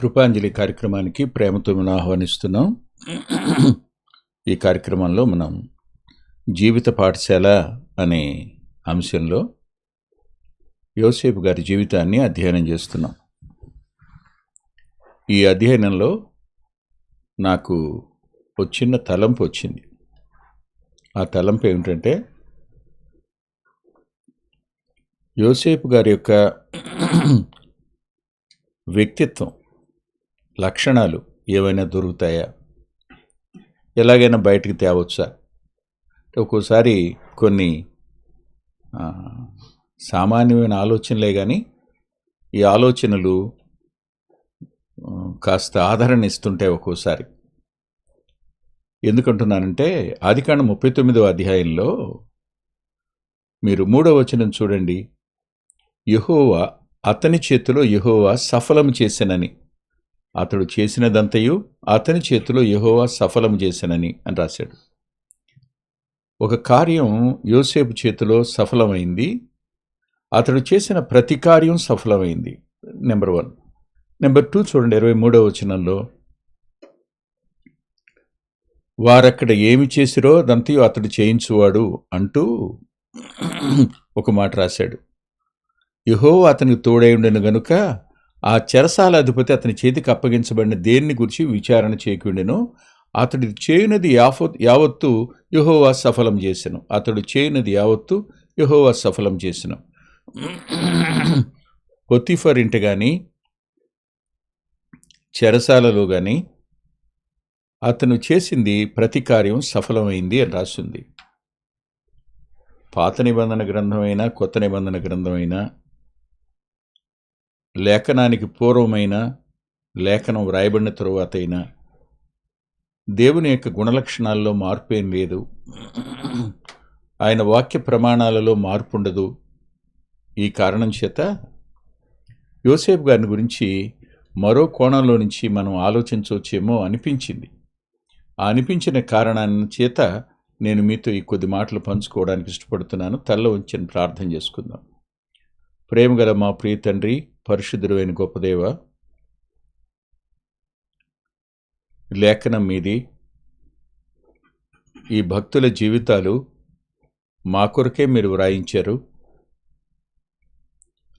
కృపాంజలి కార్యక్రమానికి ప్రేమతో మనం ఆహ్వానిస్తున్నాం. ఈ కార్యక్రమంలో మనం జీవిత పాఠశాల అనే అంశంలో యోసేపు గారి జీవితాన్ని అధ్యయనం చేస్తున్నాం. ఈ అధ్యయనంలో నాకు ఒక చిన్న తలంపు వచ్చింది. ఆ తలంపు ఏమిటంటే యోసేపు గారి యొక్క వ్యక్తిత్వం లక్షణాలు ఏవైనా దొరుకుతాయా? ఎలాగైనా బయటికి తేవచ్చా? ఒక్కోసారి కొన్ని సామాన్యమైన ఆలోచనలే కానీ ఈ ఆలోచనలు కాస్త ఆదరణ ఇస్తుంటాయి ఒక్కోసారి. ఎందుకంటున్నానంటే ఆదికాండ ముప్పై తొమ్మిదవ అధ్యాయంలో మీరు మూడవ వచనం చూడండి. యహోవా అతని చేతిలో యహోవా సఫలం చేసెనని. అతడు చేసినదంతయు అతని చేతిలో యహోవా సఫలం చేశానని అని రాశాడు. ఒక కార్యం యోసేపు చేతిలో సఫలమైంది అతడు చేసిన ప్రతి కార్యం సఫలమైంది. Number one. నెంబర్ టూ చూడండి ఇరవై మూడవ వచనంలో. వారక్కడ ఏమి చేసిరో అదంతయు అతడు చేయించువాడు అంటూ ఒక మాట రాశాడు. యహో అతనికి తోడై ఉండను గనుక ఆ చెరసాల అధిపతి అతని చేతికి అప్పగించబడిన దేన్ని గురించి విచారణ చేయకుండెను అతడు చేయునది యావత్ యావత్తు యహోవా సఫలం చేసెను. అతడు చేయునది యావత్తు యహోవా సఫలం చేసెను. పొతిఫర్ ఇంట కానీ చెరసాలలో కానీ అతను చేసింది ప్రతి కార్యం సఫలమైంది అని రాసింది. పాత నిబంధన గ్రంథమైనా కొత్త నిబంధన గ్రంథమైనా లేఖనానికి పూర్వమైన లేఖనం వ్రాయబడిన తరువాత అయినా దేవుని యొక్క గుణలక్షణాల్లో మార్పు ఏం లేదు. ఆయన వాక్య ప్రమాణాలలో మార్పు ఉండదు ఈ కారణం చేత యోసేఫ్ గారిని గురించి మరో కోణంలో నుంచి మనం ఆలోచించవచ్చేమో అనిపించింది. ఆ అనిపించిన కారణాన్ని చేత నేను మీతో ఈ కొద్ది మాటలు పంచుకోవడానికి ఇష్టపడుతున్నాను. తల్ల ఉంచని ప్రార్థన చేసుకుందాం. ప్రేమగల మా ప్రియ తండ్రి పరిశుద్ధుడైన గొప్పదేవ లేఖనం మీది. ఈ భక్తుల జీవితాలు మా కొరకే మీరు వ్రాయించారు.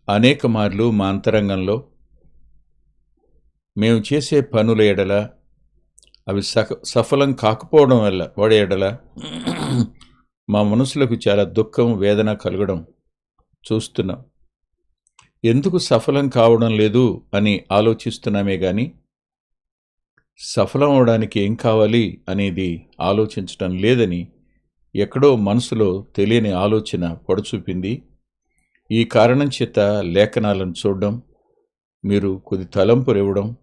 అనేక మార్లు మా అంతరంగంలో మేము చేసే పనుల ఎడల అవి సఫ సఫలం కాకపోవడం వల్ల వాడి ఎడల మా మనసులకు చాలా దుఃఖం వేదన కలగడం చూస్తున్నాం. ఎందుకు సఫలం కావడం లేదు అని ఆలోచిస్తున్నామే కానీ సఫలం అవడానికి ఏం కావాలి అనేది ఆలోచించడం లేదని ఎక్కడో మనసులో తెలియని ఆలోచన పొడచూపింది. ఈ కారణం చేత లేఖనాలను చూడడం మీరు కొద్ది తలంపులు ఇవ్వడం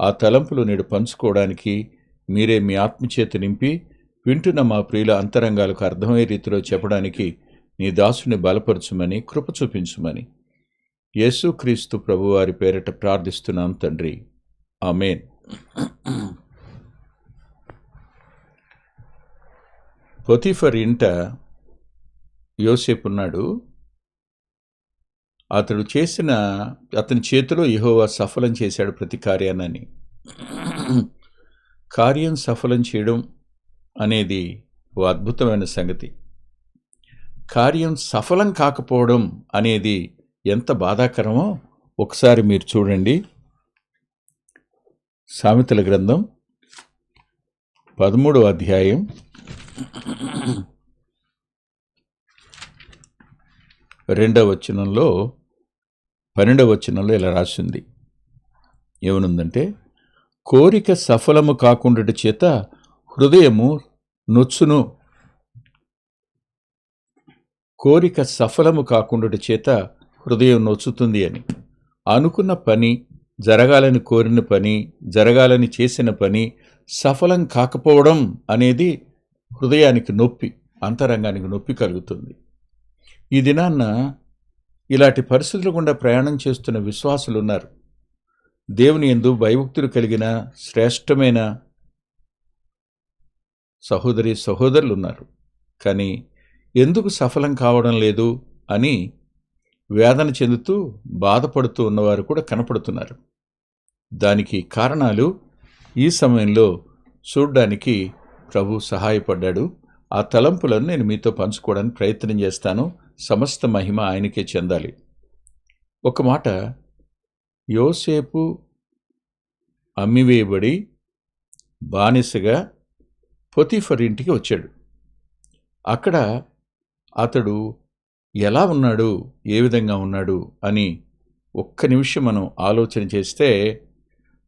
ఆ తలంపులు నేడు పంచుకోవడానికి మీరే మీ ఆత్మచేత నింపి వింటున్న మా ప్రియుల అంతరంగాలకు అర్థమయ్యే రీతిలో చెప్పడానికి నీ దాసుని బలపరచుమని కృప చూపించుమని యేసుక్రీస్తు ప్రభువారి పేరిట ప్రార్థిస్తున్నాం తండ్రి. ఆమెన్. పొతిఫర్ ఇంట యోసేపు ఉన్నాడు. అతడు చేసిన అతని చేతిలో యహోవా సఫలం చేశాడు ప్రతి కార్యాన్ని కార్యం సఫలం చేయడం అనేది ఓ అద్భుతమైన సంగతి. కార్యం సఫలం కాకపోవడం అనేది ఎంత బాధాకరమో ఒకసారి మీరు చూడండి. సామెతల గ్రంథం పదమూడవ అధ్యాయం. రెండవ వచనంలో పన్నెండవ వచనంలో ఇలా రాసింది. ఏమనుందంటే కోరిక సఫలము కాకుండాటి చేత హృదయము నొచ్చును. కోరిక సఫలము కాకుండాటి చేత హృదయం నొచ్చుతుంది అని. అనుకున్న పని జరగాలని కోరిన పని జరగాలని చేసిన పని సఫలం కాకపోవడం అనేది హృదయానికి నొప్పి అంతరంగానికి నొప్పి కలుగుతుంది. ఈ దినాన్న ఇలాంటి పరిస్థితులు గుండా ప్రయాణం చేస్తున్న విశ్వాసులు ఉన్నారు దేవుని ఎందు భయభక్తులు కలిగిన శ్రేష్టమైన సహోదరి సహోదరులు ఉన్నారు కానీ ఎందుకు సఫలం కావడం లేదు అని వేదన చెందుతూ బాధపడుతూ ఉన్నవారు కూడా కనపడుతున్నారు. దానికి కారణాలు ఈ సమయంలో చూడడానికి ప్రభు సహాయపడ్డాడు. ఆ తలంపులను నేను మీతో పంచుకోవడానికి ప్రయత్నం చేస్తాను. సమస్త మహిమ ఆయనకే చెందాలి. ఒక మాట యోసేపు అమ్మివేయబడి బానిసగా పొతిఫర్ ఇంటికి వచ్చాడు. అక్కడ అతడు ఎలా ఉన్నాడు? ఏ విధంగా ఉన్నాడు? అని ఒక్క నిమిషం మనం ఆలోచన చేస్తే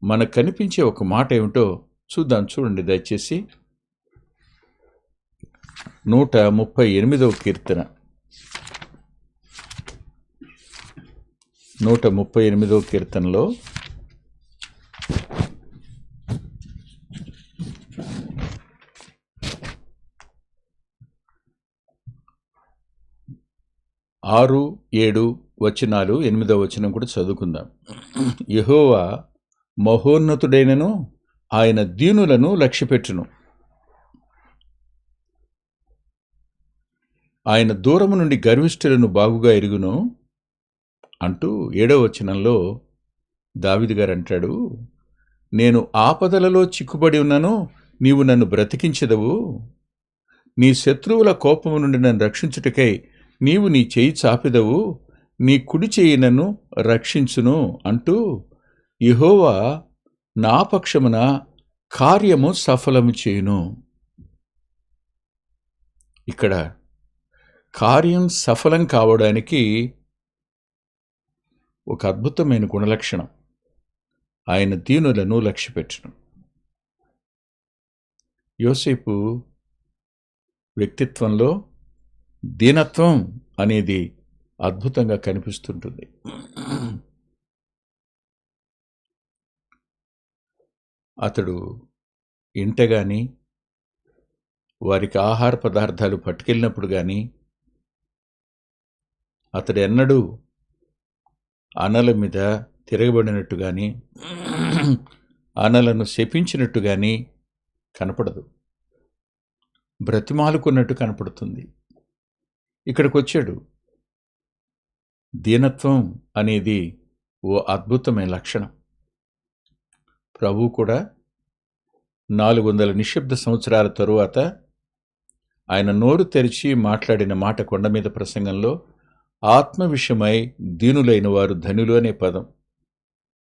మనకు కనిపించే ఒక మాట ఏమిటో చూద్దాం. చూడండి దయచేసి. నూట ముప్పై ఎనిమిదవ కీర్తన. నూట ముప్పై ఎనిమిదవ కీర్తనలో ఆరు ఏడు వచనాలు ఎనిమిదో వచనం కూడా చదువుకుందాం. యహోవా మహోన్నతుడైనను ఆయన దీనులను లక్ష్యపెట్టును. ఆయన దూరము నుండి గర్విష్ఠులను బాగుగా ఎరుగును అంటూ ఏడవ వచనంలో దావిది గారు అంటాడు నేను ఆపదలలో చిక్కుబడి ఉన్నాను నీవు నన్ను బ్రతికించదవు. నీ శత్రువుల కోపము నుండి నన్ను రక్షించుటకై నీవు నీ చేయి చాపిదవు నీ కుడి చేయి నన్ను రక్షించును అంటూ యెహోవా నా పక్షమున కార్యము సఫలము చేయును. ఇక్కడ కార్యం సఫలం కావడానికి ఒక అద్భుతమైన గుణలక్షణం. ఆయన దీనులను లక్ష్యపెట్టడం యోసేపు వ్యక్తిత్వంలో దీనత్వం అనేది అద్భుతంగా కనిపిస్తుంటుంది. అతడు ఇంట కానీ వారికి ఆహార పదార్థాలు పట్టుకెళ్ళినప్పుడు కానీ అతడు ఎన్నడూ అనల మీద తిరగబడినట్టు కానీ అనలను శపించినట్టు కానీ కనపడదు. బ్రతిమాలుకున్నట్టు కనపడుతుంది. ఇక్కడికి వచ్చాడు దీనత్వం అనేది ఓ అద్భుతమైన లక్షణం. ప్రభు కూడా నాలుగు వందల నిశ్శబ్ద సంవత్సరాల తరువాత ఆయన నోరు తెరిచి మాట్లాడిన మాట కొండ మీద ప్రసంగంలో ఆత్మ విషయమై దీనులైన వారు ధనులు అనే పదం.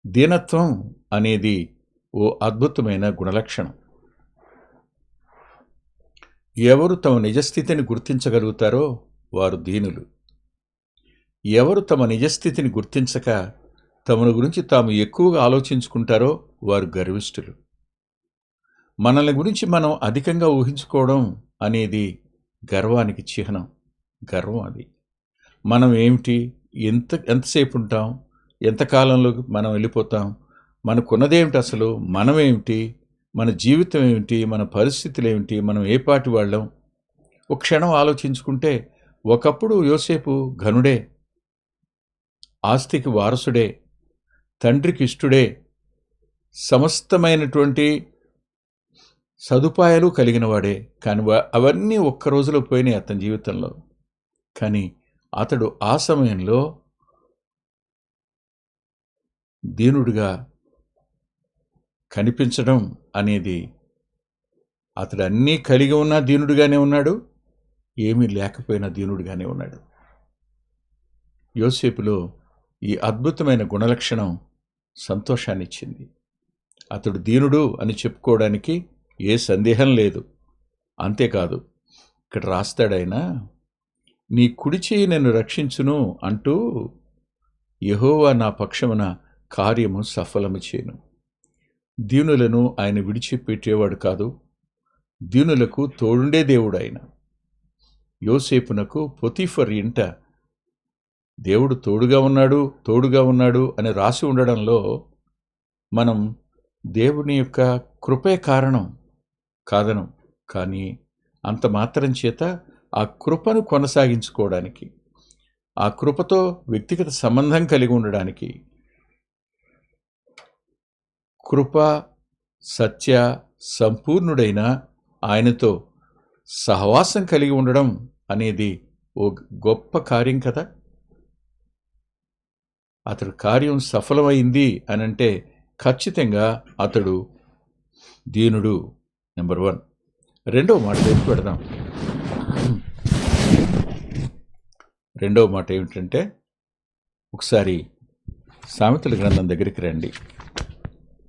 దీనత్వం అనేది ఓ అద్భుతమైన గుణలక్షణం. ఎవరు తమ నిజస్థితిని గుర్తించగలుగుతారో వారు దీనులు. ఎవరు తమ నిజస్థితిని గుర్తించక తమను గురించి తాము ఎక్కువగా ఆలోచించుకుంటారో వారు గర్విష్ఠులు. మనల్ని గురించి మనం అధికంగా ఊహించుకోవడం అనేది గర్వానికి చిహ్నం గర్వం అది. మనం ఏమిటి ఎంత ఎంతసేపు ఉంటాం ఎంతకాలంలో మనం వెళ్ళిపోతాం మనకున్నదేమిటి అసలు మనమేమిటి మన జీవితం ఏమిటి మన పరిస్థితులు ఏమిటి మనం ఏ పాటి వాళ్ళం ఒక క్షణం ఆలోచించుకుంటే ఒకప్పుడు యోసేపు ఘనుడే ఆస్తికి వారసుడే తండ్రికి ఇష్టుడే సమస్తమైనటువంటి సదుపాయాలు కలిగినవాడే. కానీ వా- అవన్నీ ఒక్క రోజులో పోయినాయి అతని జీవితంలో. కానీ అతడు ఆ సమయంలో దీనుడిగా కనిపించడం అనేది అతడు అన్నీ కలిగి ఉన్న దీనుడిగానే ఉన్నాడు. ఏమీ లేకపోయినా దీనుడిగానే ఉన్నాడు. యోసేపులో ఈ అద్భుతమైన గుణలక్షణం సంతోషాన్ని ఇచ్చింది అతడు దీనుడు అని చెప్పుకోవడానికి ఏ సందేహం లేదు. అంతేకాదు ఇక్కడ రాస్తాడైనా నీ కుడి చేయి రక్షించును అంటూ యహోవా నా పక్షమున కార్యము సఫలము చేయను. దీనులను ఆయన విడిచిపెట్టేవాడు కాదు. దీనులకు తోడుండే దేవుడు ఆయన. యోసేపునకు పొతిఫర్ ఇంట దేవుడు తోడుగా ఉన్నాడు తోడుగా ఉన్నాడు అని రాసి ఉండడంలో మనం దేవుని యొక్క కృపే కారణం కాదనం. కానీ అంత మాత్రం చేత ఆ కృపను కొనసాగించుకోవడానికి ఆ కృపతో వ్యక్తిగత సంబంధం కలిగి ఉండడానికి కృప సత్య సంపూర్ణుడైన ఆయనతో సహవాసం కలిగి ఉండడం అనేది ఓ గొప్ప కార్యం కదా? అతడు కార్యం సఫలమైంది అని అంటే ఖచ్చితంగా అతడు దీనుడు నెంబర్ వన్. రెండవ మాట వైపు పెడదాం? రెండవ మాట ఏమిటంటే ఒకసారి సామెతల గ్రంథం దగ్గరికి రండి.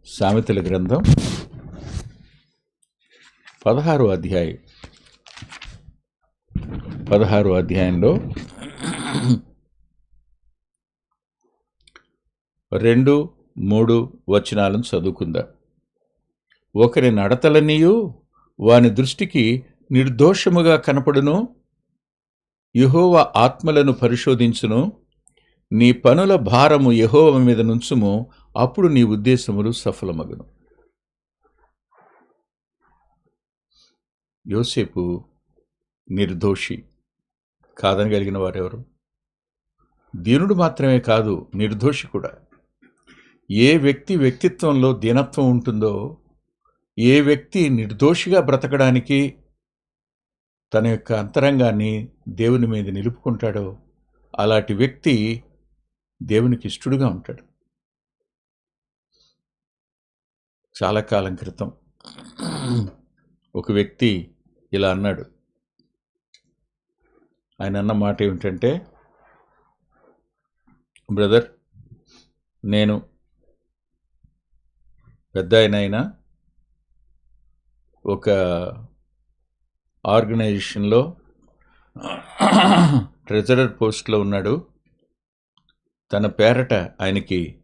సామెతల గ్రంథం పదహారో అధ్యాయం. పదహారు అధ్యాయంలో రెండు మూడు వచనాలను చదువుకుందాం. ఒకరి నడతలనియు వాని దృష్టికి నిర్దోషముగా కనపడును. యహోవ ఆత్మలను పరిశోధించును. నీ పనుల భారము యహోవ మీద నుంచుము. అప్పుడు నీ ఉద్దేశములు సఫలమగును. యోసేపు నిర్దోషి. కాదనగలిగిన వారెవరు? దీనుడు మాత్రమే కాదు నిర్దోషి కూడా ఏ వ్యక్తి వ్యక్తిత్వంలో దీనత్వం ఉంటుందో ఏ వ్యక్తి నిర్దోషిగా బ్రతకడానికి తన యొక్క అంతరంగాన్ని దేవుని మీద నిలుపుకుంటాడో అలాంటి వ్యక్తి దేవునికి ఇష్టడుగా ఉంటాడు. చాలా కాలం క్రితం ఒక వ్యక్తి ఇలా అన్నాడు. ఆయన అన్న మాట ఏమిటంటే బ్రదర్ నేను పెద్ద ఆయనైనా ఒక ఆర్గనైజేషన్లో ట్రెజరర్ పోస్ట్లో ఉన్నాడు. తన పేరట ఆయనకి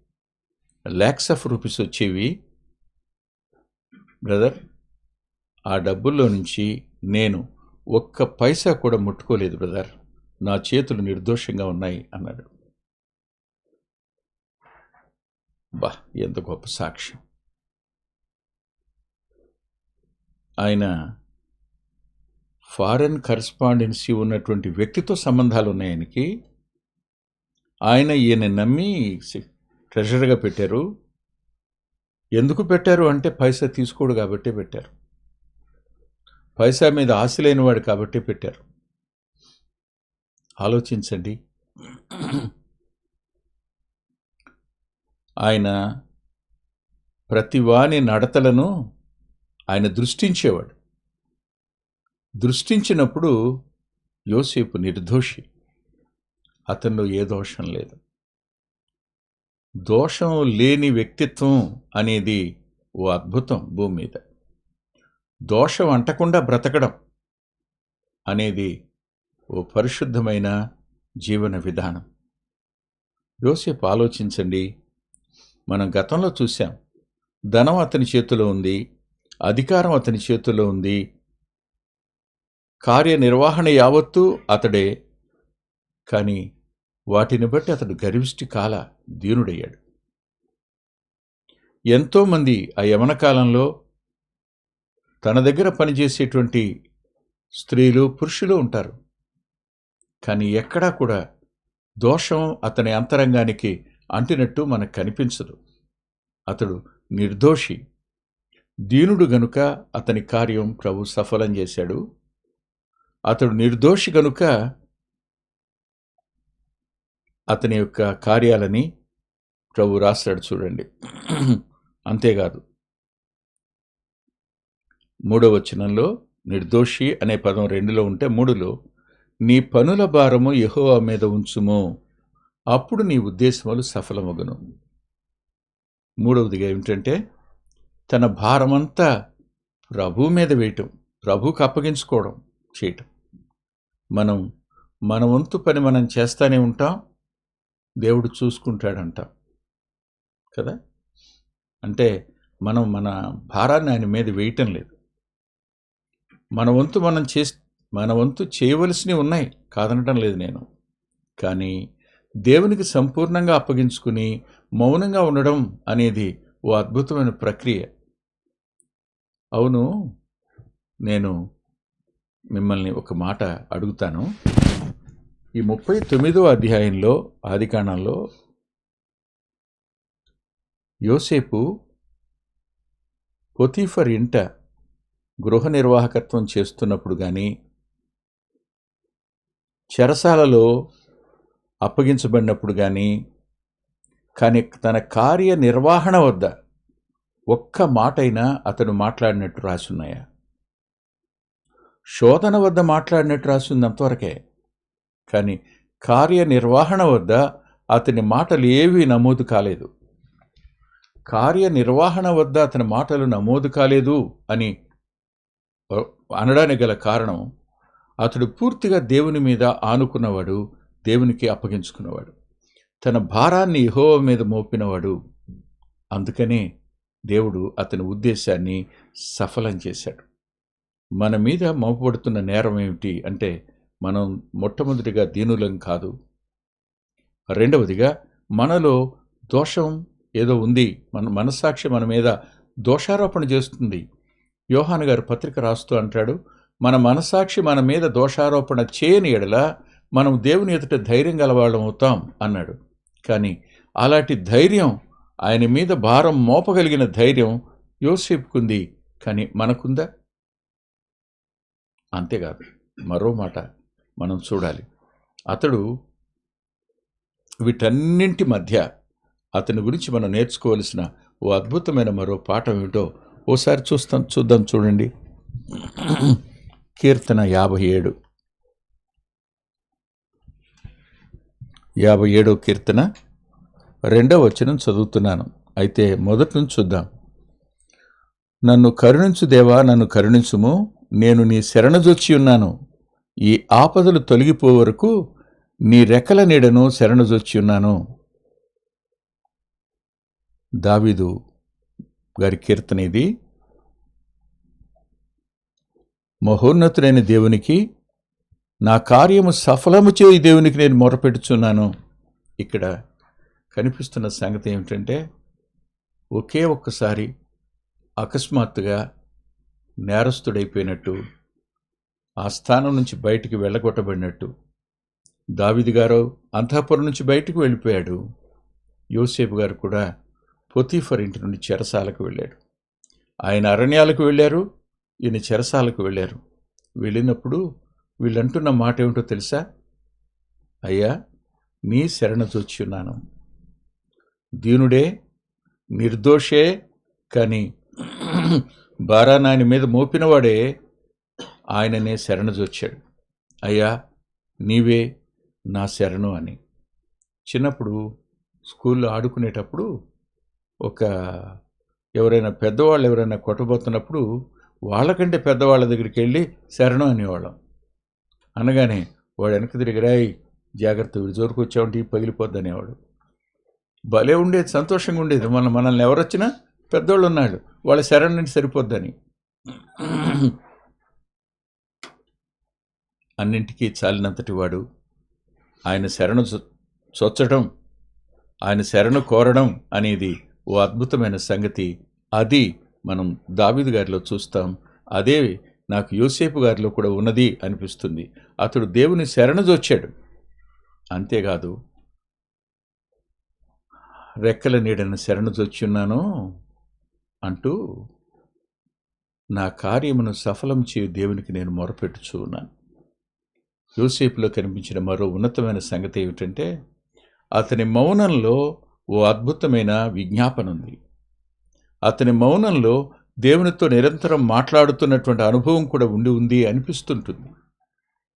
ల్యాక్స్ ఆఫ్ రూపీస్ వచ్చేవి. బ్రదర్ ఆ డబ్బుల్లో నుంచి నేను ఒక్క పైసా కూడా ముట్టుకోలేదు బ్రదర్. నా చేతులు నిర్దోషంగా ఉన్నాయి అన్నాడు. బా ఎంత గొప్ప సాక్ష్యం. ఆయన ఫారెన్ కరస్పాండెన్సీ ఉన్నటువంటి వ్యక్తితో సంబంధాలు ఉన్నాయి ఆయనకి ఆయన ఈయన నమ్మి ట్రెజరర్గా పెట్టారు. ఎందుకు పెట్టారు? అంటే పైసా తీసుకోడు కాబట్టే పెట్టారు. పైసా మీద ఆశ లేనివాడు కాబట్టి పెట్టారు. ఆలోచించండి. ఆయన ప్రతివాని నడతలను ఆయన దృష్టించేవాడు. దృష్టించినప్పుడు యోసేపు నిర్దోషి. అతనిలో ఏ దోషం లేదు. దోషం లేని వ్యక్తిత్వం అనేది ఓ అద్భుతం భూమి మీద. దోషం అంటకుండా బ్రతకడం అనేది ఓ పరిశుద్ధమైన జీవన విధానం. యోసేపు ఆలోచించండి. మనం గతంలో చూశాం. ధనం అతని చేతిలో ఉంది. అధికారం అతని చేతిలో ఉంది. కార్యనిర్వహణ యావత్తూ అతడే. కానీ వాటిని బట్టి అతడు గర్విష్టి కాల దీనుడయ్యాడు. ఎంతోమంది ఆ యవన కాలంలో తన దగ్గర పనిచేసేటువంటి స్త్రీలు పురుషులు ఉంటారు. కానీ ఎక్కడా కూడా దోషం అతని అంతరంగానికి అంటినట్టు మనకు కనిపించదు. అతడు నిర్దోషి. దీనుడు గనుక అతని కార్యం ప్రభు సఫలం చేశాడు. అతడు నిర్దోషి గనుక అతని యొక్క కార్యాలని ప్రభు రాస్తాడు చూడండి. అంతేకాదు మూడవచనంలో నిర్దోషి అనే పదం రెండులో ఉంటే మూడులో నీ పనుల భారము యహోవా మీద ఉంచుము. అప్పుడు నీ ఉద్దేశములు సఫలమగును. మూడవదిగా ఏమిటంటే తన భారమంతా ప్రభు మీద వేయటం ప్రభుకు అప్పగించుకోవడం చేయటం. మనం మన వంతు పని మనం చేస్తానే ఉంటాం దేవుడు చూసుకుంటాడంట. కదా? అంటే మనం మన భారాన్ని ఆయన మీద వేయటం లేదు. మన వంతు మనం చే మన వంతు చేయవలసినవి ఉన్నాయి. కాదనటం లేదు నేను. కానీ దేవునికి సంపూర్ణంగా అప్పగించుకుని మౌనంగా ఉండడం అనేది ఓ అద్భుతమైన ప్రక్రియ. అవును నేను మిమ్మల్ని ఒక మాట అడుగుతాను. ఈ ముప్పై తొమ్మిదో అధ్యాయంలో ఆదికాండంలో యోసేపు పొతీఫర్ ఇంట గృహ నిర్వాహకత్వం చేస్తున్నప్పుడు కానీ చెరసాలలో అప్పగించబడినప్పుడు కానీ కానీ తన కార్య నిర్వహణ వద్ద ఒక్క మాటైనా అతను మాట్లాడినట్టు రాసున్నాయా? శోధన వద్ద మాట్లాడినట్టు రాసింది అంతవరకే కానీ కార్యనిర్వహణ వద్ద అతని మాటలు ఏవీ నమోదు కాలేదు. కార్యనిర్వహణ వద్ద అతని మాటలు నమోదు కాలేదు అని అనడానికి గల కారణం అతడు పూర్తిగా దేవుని మీద ఆనుకున్నవాడు దేవునికి అప్పగించుకున్నవాడు. తన భారాన్ని యెహోవా మీద మోపినవాడు. అందుకనే దేవుడు అతని ఉద్దేశాన్ని సఫలం చేశాడు. మన మీద మోపబడుతున్న నేరం ఏమిటి అంటే మనం మొట్టమొదటిగా దీనులం కాదు. రెండవదిగా మనలో దోషం ఏదో ఉంది. మన మనస్సాక్షి మన మీద దోషారోపణ చేస్తుంది. యోహాను గారు పత్రిక రాస్తూ అంటాడు మన మనసాక్షి మన మీద దోషారోపణ చేయని ఎడల మనం దేవుని ఎదుట ధైర్యం గలవాళ్ళం అవుతాం అన్నాడు. కానీ అలాంటి ధైర్యం ఆయన మీద భారం మోపగలిగిన ధైర్యం యోసేపుకుంది. కానీ మనకుందా? అంతేకాదు మరో మాట మనం చూడాలి. అతడు వీటన్నింటి మధ్య అతని గురించి మనం నేర్చుకోవలసిన ఓ అద్భుతమైన మరో పాఠం ఏమిటో ఓసారి చూస్తాం చూద్దాం చూడండి. కీర్తన యాభై ఏడు. యాభై ఏడో కీర్తన. రెండవ వచనం చదువుతున్నాను. అయితే మొదటి నుంచి చూద్దాం. నన్ను కరుణించు దేవా నన్ను కరుణించుము. నేను నీ శరణజొచ్చి ఉన్నాను. ఈ ఆపదలు తొలగిపో వరకు నీ రెక్కల నీడను శరణజొచ్చి ఉన్నాను. దావిదు గారి కీర్తన ఇది. మహోన్నతుడైన దేవునికి నా కార్యము సఫలము చేయి దేవునికి నేను మొరపెడుచున్నాను. ఇక్కడ కనిపిస్తున్న సంగతి ఏమిటంటే ఒకే ఒక్కసారి అకస్మాత్తుగా నేరస్తుడైపోయినట్టు ఆ స్థానం నుంచి బయటికి వెళ్ళగొట్టబడినట్టు దావిది గారు అంతఃపురం నుంచి బయటకు వెళ్ళిపోయాడు. యోసేపు గారు కూడా పొతీఫర్ ఇంటి నుండి చెరసాలకు వెళ్ళాడు. ఆయన అరణ్యాలకు వెళ్ళారు ఈయన చెరసాలకు వెళ్ళారు. వెళ్ళినప్పుడు వీళ్ళంటున్న మాట ఏమిటో తెలుసా? అయ్యా నీ శరణ ఉన్నాను. దీనుడే నిర్దోషే కానీ భారాన్ని ఆయన మీద మోపినవాడే ఆయననే శరణజొచ్చాడు అయ్యా నీవే నా శరణు అని. చిన్నప్పుడు స్కూల్లో ఆడుకునేటప్పుడు ఒక ఎవరైనా పెద్దవాళ్ళు ఎవరైనా కొట్టబోతున్నప్పుడు వాళ్ళకంటే పెద్దవాళ్ళ దగ్గరికి వెళ్ళి శరణం అనేవాళ్ళం. అనగానే వాడు వెనక్కి తిరిగిరాయి జాగ్రత్త వీడు జోరుకు వచ్చామంటే పగిలిపోద్ది అనేవాడు. భలే ఉండేది సంతోషంగా ఉండేది. మన మనల్ని ఎవరొచ్చినా పెద్దోళ్ళు ఉన్నాడు వాళ్ళ శరణి సరిపోద్దని. అన్నింటికీ చాలినంతటి వాడు ఆయన శరణు చొ- చొచ్చడం ఆయన శరణు కోరడం అనేది ఓ అద్భుతమైన సంగతి. అది మనం దావిదు గారిలో చూస్తాం. అదే నాకు యోసేపు గారిలో కూడా ఉన్నది అనిపిస్తుంది. అతడు దేవుని శరణజొచ్చాడు. అంతేకాదు రెక్కల నీడన శరణజొచ్చున్నాను అంటూ నా కార్యమును సఫలం చేయు దేవునికి నేను మొరపెట్టుచు ఉన్నాను. యోసేపులో కనిపించిన మరో ఉన్నతమైన సంగతి ఏమిటంటే అతని మౌనంలో ఓ అద్భుతమైన విజ్ఞాపన ఉంది అతని మౌనంలో దేవునితో నిరంతరం మాట్లాడుతున్నటువంటి అనుభవం కూడా ఉండి ఉంది అనిపిస్తుంటుంది.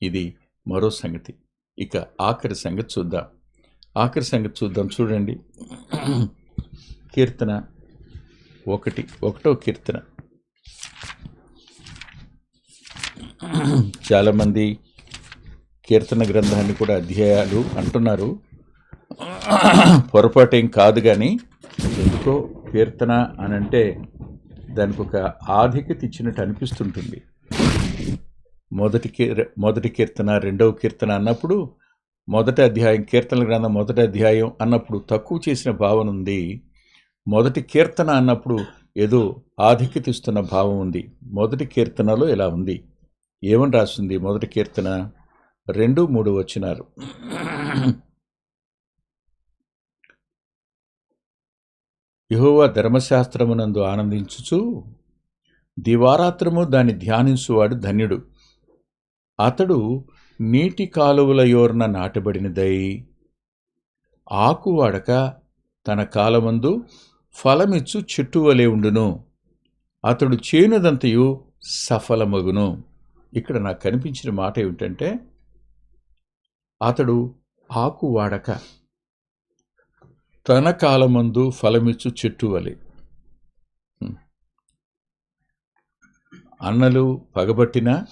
ఇది మరో సంగతి. ఇక ఆఖరి సంగతి చూద్దాం. ఆఖరి సంగతి చూద్దాం చూడండి. కీర్తన ఒకటి ఒకటో కీర్తన. చాలామంది కీర్తన గ్రంథాన్ని కూడా అధ్యాయాలు అంటున్నారు. పొరపాటేం కాదు కానీ ఎందుకో కీర్తన అని అంటే దానికి ఒక ఆధిక్యత ఇచ్చినట్టు అనిపిస్తుంటుంది. మొదటి కీర్ మొదటి కీర్తన రెండవ కీర్తన అన్నప్పుడు మొదటి అధ్యాయం కీర్తన గ్రంథం మొదటి అధ్యాయం అన్నప్పుడు తక్కువ చేసిన భావన ఉంది. మొదటి కీర్తన అన్నప్పుడు ఏదో ఆధిక్యత ఇస్తున్న భావం ఉంది. మొదటి కీర్తనలో ఇలా ఉంది. ఏమని రాస్తుంది మొదటి కీర్తన? రెండు మూడు వచ్చినారు యెహోవా ధర్మశాస్త్రమునందు ఆనందించుచు దివారాత్రము దాన్ని ధ్యానించువాడు ధన్యుడు. అతడు నీటి కాలువల యోర్న నాటబడినదై ఆకు వాడక తన కాలమందు ఫలమిచ్చు చెట్టువలే ఉండును. అతడు చేనుదంతయు సఫలమగును. ఇక్కడ నాకు కనిపించిన మాట ఏమిటంటే అతడు ఆకు వాడక తన కాలమందు ఫలమిచ్చు చెట్టు వలె. అన్నలు పగబట్టినా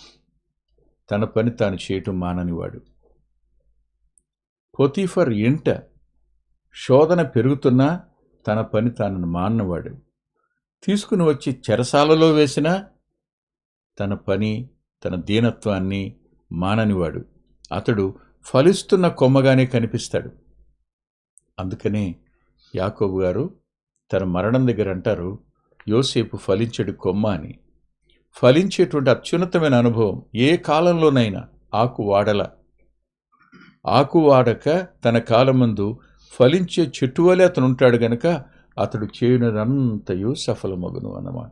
తన పని తాను చేయటం మాననివాడు. పొతీఫర్ ఇంట శోధన పెరుగుతున్నా తన పని తాను మాన్నవాడు. తీసుకుని వచ్చి చెరసాలలో వేసినా తన పని తన దీనత్వాన్ని మాననివాడు. అతడు ఫలిస్తున్న కొమ్మగానే కనిపిస్తాడు. అందుకనే యాకోబు గారు తన మరణం దగ్గర అంటారు యోసేపు ఫలించడు కొమ్మ అని. ఫలించేటువంటి అత్యున్నతమైన అనుభవం ఏ కాలంలోనైనా ఆకు వాడల. ఆకు వాడక తన కాలమందు ఫలించే చెట్టు వలె అతను ఉంటాడు గనక అతడు చేయనదంతయు సఫలమగును అన్నమాట.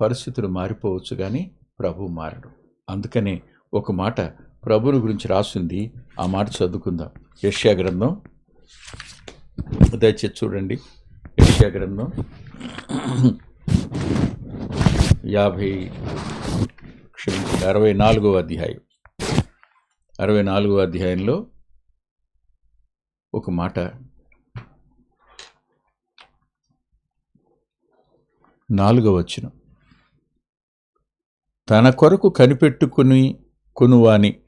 పరిస్థితులు మారిపోవచ్చు కానీ ప్రభు మారడు. అందుకనే ఒక మాట ప్రభుని గురించి రాసింది ఆ మాట చదువుకుందాం. యష్యా గ్రంథం దయచేసి చూడండి యష్యా గ్రంథం. యాభై క్షమించండి అరవై నాలుగో అధ్యాయం. అరవై నాలుగో అధ్యాయంలో ఒక మాట. నాలుగవ వచ్చిన తన కొరకు కనిపెట్టుకుని కొనువాని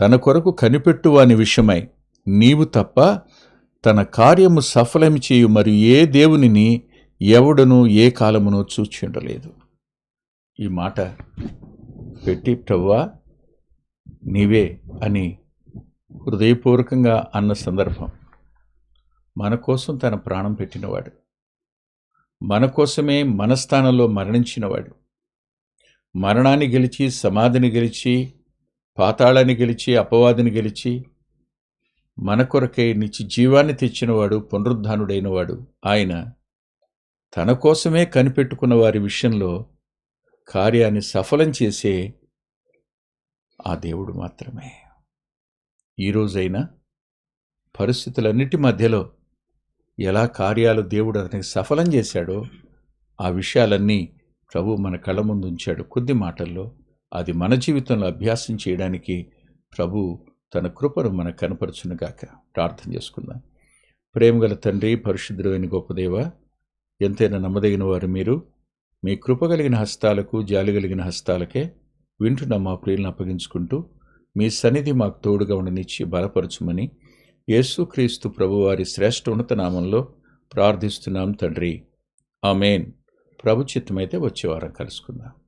తన కొరకు కనిపెట్టువాని విషయమై నీవు తప్ప తన కార్యము సఫలం చేయు మరియు ఏ దేవునిని ఎవడను ఏ కాలమునో చూచి ఉండలేదు. ఈ మాట పెట్టి ప్రవ్వా నీవే అని హృదయపూర్వకంగా అన్న సందర్భం. మన కోసం తన ప్రాణం పెట్టినవాడు. మన కోసమే మన స్థానంలో మరణించినవాడు. మరణాన్ని గెలిచి సమాధిని గెలిచి పాతాళాన్ని గెలిచి అపవాదిని గెలిచి మన కొరకై నిత్య జీవాన్ని తెచ్చినవాడు పునరుద్ధానుడైనవాడు. ఆయన తన కోసమే కనిపెట్టుకున్న వారి విషయంలో కార్యాన్ని సఫలం చేసే ఆ దేవుడు మాత్రమే. ఈరోజైనా పరిస్థితులన్నిటి మధ్యలో ఎలా కార్యాలు దేవుడు అతనికి సఫలం చేశాడో ఆ విషయాలన్నీ ప్రభు మన కళ్ళ ముందు ఉంచాడు. కొద్ది మాటల్లో అది మన జీవితంలో అభ్యాసం చేయడానికి ప్రభు తన కృపను మనకు కనపరచునుగాక. ప్రార్థన చేసుకుందాం. ప్రేమగల తండ్రి పరిశుద్ధుడైన గొప్పదేవ ఎంతైనా నమ్మదగిన వారు మీరు. మీ కృప కలిగిన హస్తాలకు జాలి కలిగిన హస్తాలకే వింటున్న మా ప్రియులను అప్పగించుకుంటూ మీ సన్నిధి మాకు తోడుగా ఉండనిచ్చి బలపరచుమని యేసుక్రీస్తు ప్రభువారి శ్రేష్ఠ ఉన్నత నామంలో ప్రార్థిస్తున్నాం తండ్రి. ఆమెన్. ప్రభు చిత్తమైతే వచ్చేవారం కలుసుకుందాం.